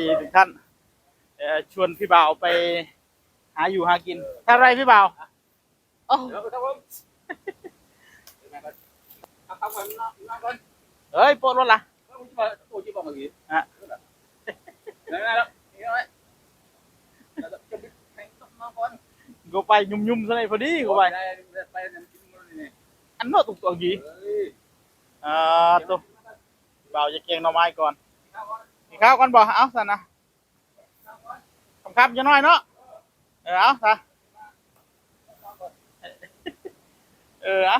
ดีถึงท่านชวนพี่บ่าวไปหาอยู่หากินถ้าไรพี่บ่าวโอ้เฮ้ยปวดรถละอะกูไปยุ่มยุ่มซะเลยพอดีกูไปอันนู้นตุกตัวกี่อ่าตัวบาจะเกียงหน่อไม้ก่อน ข้าวก่อนบอกเอาสันนะคำครับจะน้อยเนาะเออเอาซะเออเอา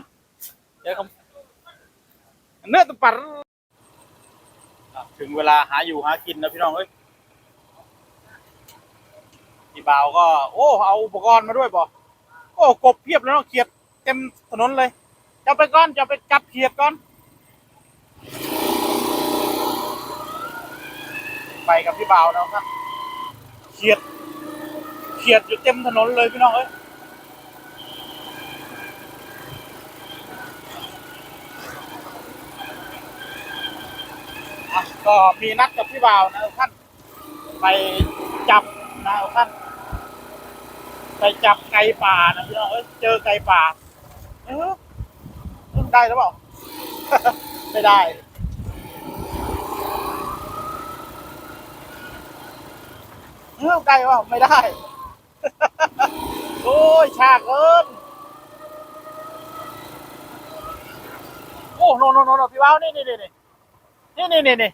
เดี๋ยวคำเนื้อตุปัดถึงเวลาหาอยู่หากินนะพี่น้องเอ้ยพี่บ่าวก็ โอ้เอาอุปกรณ์มาด้วยบอโอ้กบเพียบเลยเนาะเขียดเต็มถนนเลยจะไปก่อนจะไปจับเขียดก่อน ไปกับพี่บ่าวนะครับเขียดเขียดอยู่เต็มถนนเลยพี่น้องเอ้ยก็มีนัดกับพี่บ่าวนะท่านไปจับนะท่านไปจับไก่ป่านะพี่น้องเอ้ยเจอไก่ป่าเออได้หรือเปล่า ไม่ได้ เงื่อไกลว่าไม่ได้ โอ้ยฉากเอิญโอ้โนโนโนโนพี่ว้าวนี่นี่นี่นี่นี่นี่นี่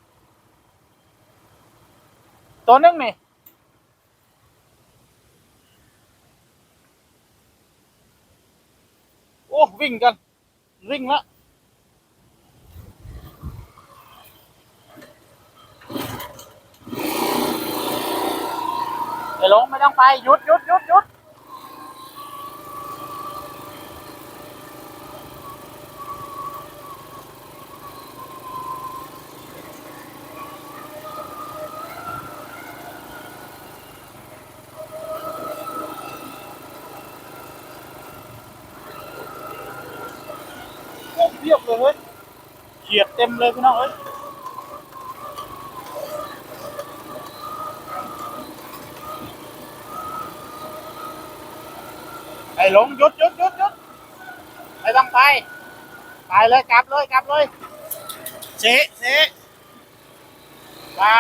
ตัวนึงนี่โอ้วิ่งกันวิ่งละ ลงไม่ต้องไปหยุดหยุดหยุดหยุดเพียบเลยเฮ้ยเขียดเต็มเลยพี่น้องเอ้ย ไอ้ห ลงหยุดหยุดหยุดหยุดไม่ต้องไป ไปเลยกลับเลยกลับเลยเจ๊เจ๊ลา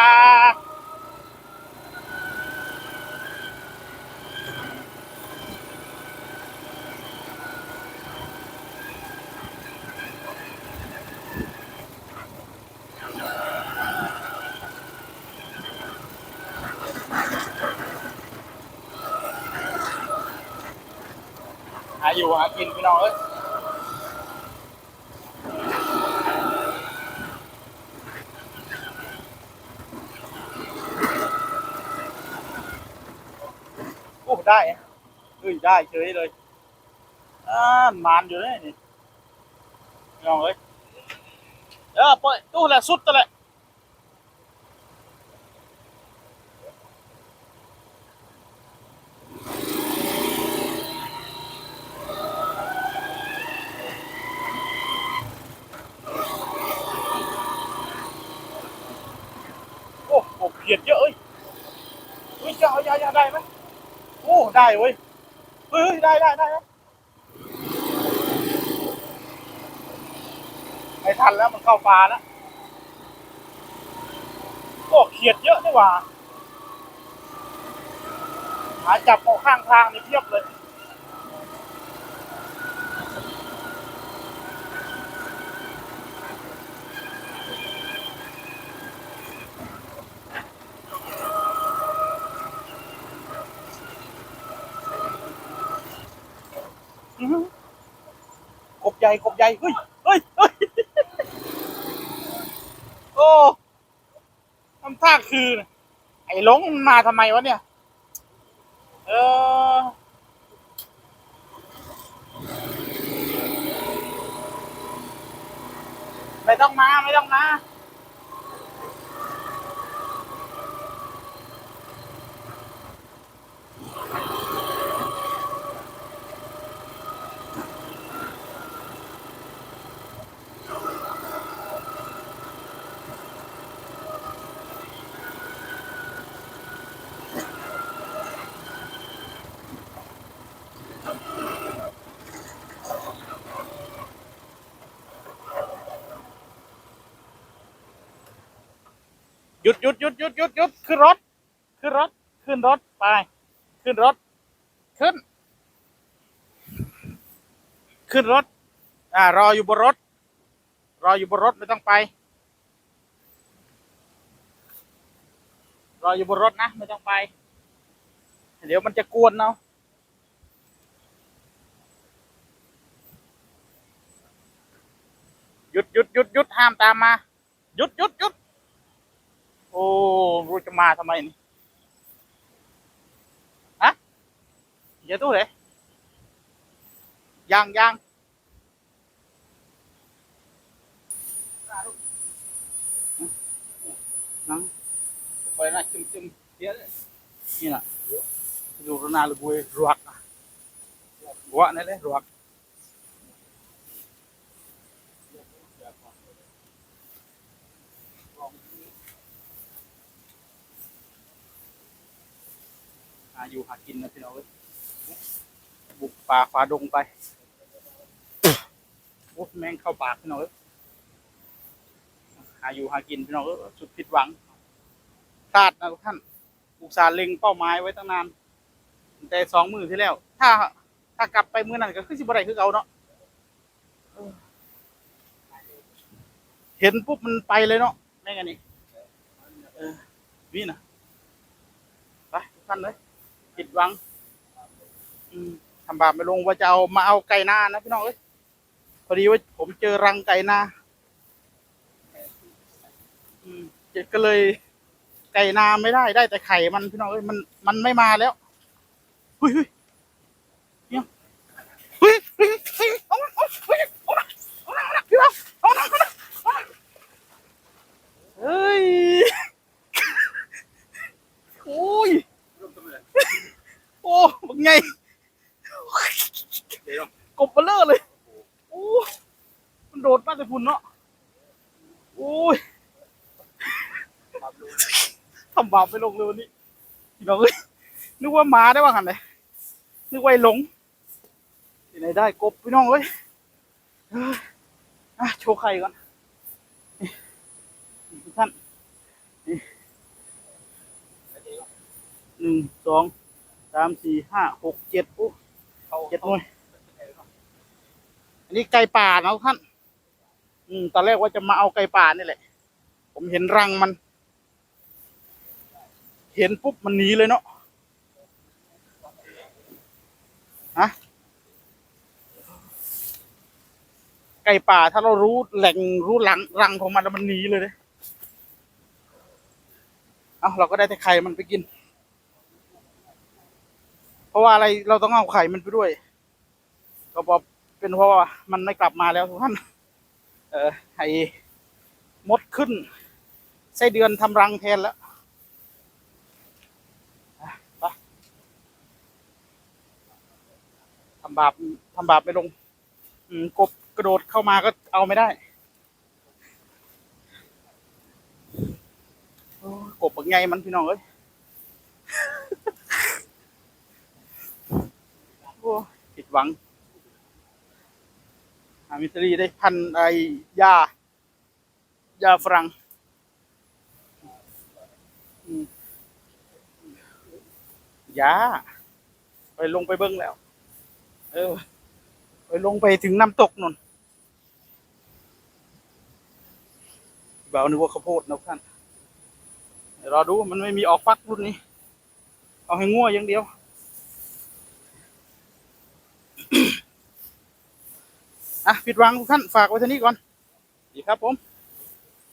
อยู่หากินพี่น้องเอ้ยโอ้ได้เฮ้ยได้เฉยเลยอ่ามานอยู่เลยนี่พี่น้องเอ้ยเออปล่อยตู้แหละสุดตัวแหละ โอ้โหเขียดเยอะเอ้ยเฮ้ยจะเอายายาได้ไหมโอ้ ได้เว้ยเฮ้ยได้ได้ได้ได้ไม่ทันแล้วมันเข้าปลาแล้วโอ้เขียดเยอะนี่หว่าหาจับเอาข้างทางนี่เพียบเลย อื้อหือกบให ญ่กบใหญ่เฮ้ยเฮ้ยเฮ้ยโอ้ทำท่าคือไอ้หลงมาทำไมวะเนี่ย เออไม่ต้องมา ไม่ต้องมา หยุดหยุดหยุดหยุดหยุดหยุดขึ้นรถ ขึ้นรถ ขึ้นรถ ไป ขึ้นรถ ขึ้น ขึ้นรถ อ่า รออยู่บนรถ รออยู่บนรถไม่ต้องไป รออยู่บนรถนะ ไม่ต้องไป เดี๋ยวมันจะกวนเนาะหยุดหยุดหยุดหยุดห้ามตามมา หยุดหยุดหยุด โอ้รู้จะมาทำไมนี่ฮะเดี๋ยวตู้เลยยังยังนังไปนะจุ่มจุ่มเดี๋ยวนี่น่ะดูรนาลบุยรวกรวกนั่นเลยรวก อยู่หากินนะพี่น้องเอ้ยบุกป่าฝ่าดงไปโอ้แม่งเข้าปากพี่น้องเอ้ยหาอยู่หากินพี่น้องเอ้ยสุดผิดหวังพลาดนะทุกท่านอุตส่าห์เล็งเป้าหมายไว้ตั้งนานแต่สองมือที่แล้ว ถ้า ถ้ากลับไปมือนั้นก็คือสิบไรคือเอาเนาะเห็นปุ๊บมันไปเลยเนาะแม่งอันนี้เออนี่นะไปทุกท่านเลย ผิดหวัง อืมทำบาปไม่ลงว่าจะเอามาเอาไก่นานะพี่น้องเอ้ยพอดีว่าผมเจอรังไก่นาอืมก็เลย ไก่นาไม่ได้ได้แต่ไข่มันพี่น้องเอ้ยมันมันไม่มาแล้วเฮ้ยเฮ้ยเฮ้ยเอามาเอาเฮ้ยเอามาเอามาเอามาพี่น้องเอามาเอามาเอามาเฮ้ยโอ้ย ร่มต้นเลย โอ้บักไง เดี๋ยว กบเบลเลอร์เลยโอ้มัน โดดมาแต่ฝุ่นเนาะโอ้ยครับดูทำบาปไปลงเลยวันนี้พี่น้องเอ้ยนึกว่าหมาได้ว่างันเลยนึกว่าหลงที่ไหนได้กบพี่น้องเอ้ยอะโชว์ไข่ก่อนท่านหนึ่งสองสามสี่ห้าหกเจ็ดโอ้เขาเจ็ดหน่วยอันนี้ไก่ป่านะท่าน อืมตอนแรกว่าจะมาเอาไก่ป่านี่แหละ ผมเห็นรังมัน เห็นปุ๊บมันหนีเลยเนาะฮะไก่ป่าถ้าเรารู้แหล่งรู้หลังรังของมันแล้วมันหนีเลยเด้เอาเราก็ได้แต่ไข่มันไปกิน เพราะว่าอะไรเราต้องเอาไข่มันไปด้วย ก็บอกเป็นเพราะว่ามันไม่กลับมาแล้วทุกท่าน ออให้มดขึ้นไส้เดือนทำรังแทนแล้วไปทำบาปทำบาปไม่ลงกบกระโดดเข้ามาก็เอาไม่ได้กบเป็นไงมันพี่น้องเอ้ยโอ้ผิดหวัง มิตรีได้พันไอยายาฝรั่งยาไปลงไปเบิ้งแล้ว เออ ไปลงไปถึงน้ำตกนนเบานึกว่าข้าวโพดนะท่านเดี๋ยวรอดูมันไม่มีออกฟักรุ่นนี้ เอาให้ง่วอย่างเดียว อะผิดหวังทุกท่านฝากไว้เท่านี้ก่อนดีครับผม